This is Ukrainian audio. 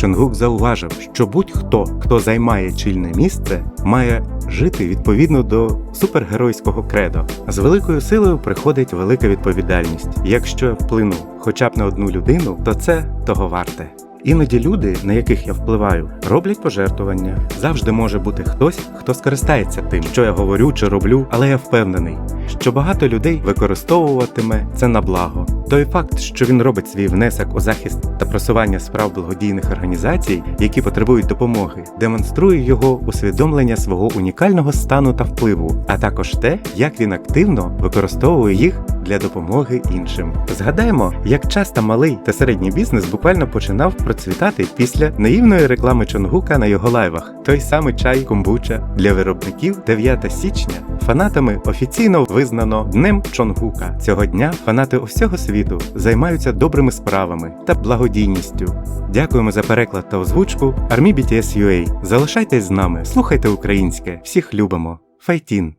Чонгук зауважив, що будь-хто, хто займає чільне місце, має жити відповідно до супергеройського кредо. З великою силою приходить велика відповідальність. Якщо я вплину хоча б на одну людину, то це того варте. Іноді люди, на яких я впливаю, роблять пожертвування. Завжди може бути хтось, хто скористається тим, що я говорю чи роблю, але я впевнений, що багато людей використовуватиме це на благо. Той факт, що він робить свій внесок у захист та просування справ благодійних організацій, які потребують допомоги, демонструє його усвідомлення свого унікального стану та впливу, а також те, як він активно використовує їх для допомоги іншим. Згадаємо, як часто малий та середній бізнес буквально починав процвітати після наївної реклами Чонгука на його лайвах. Той самий чай комбуча для виробників 9 січня. Фанатами офіційно визнано Днем Чонгука. Цього дня фанати усього світу займаються добрими справами та благодійністю. Дякуємо за переклад та озвучку Армі BTS UA. Залишайтесь з нами, слухайте українське, всіх любимо. Файтін!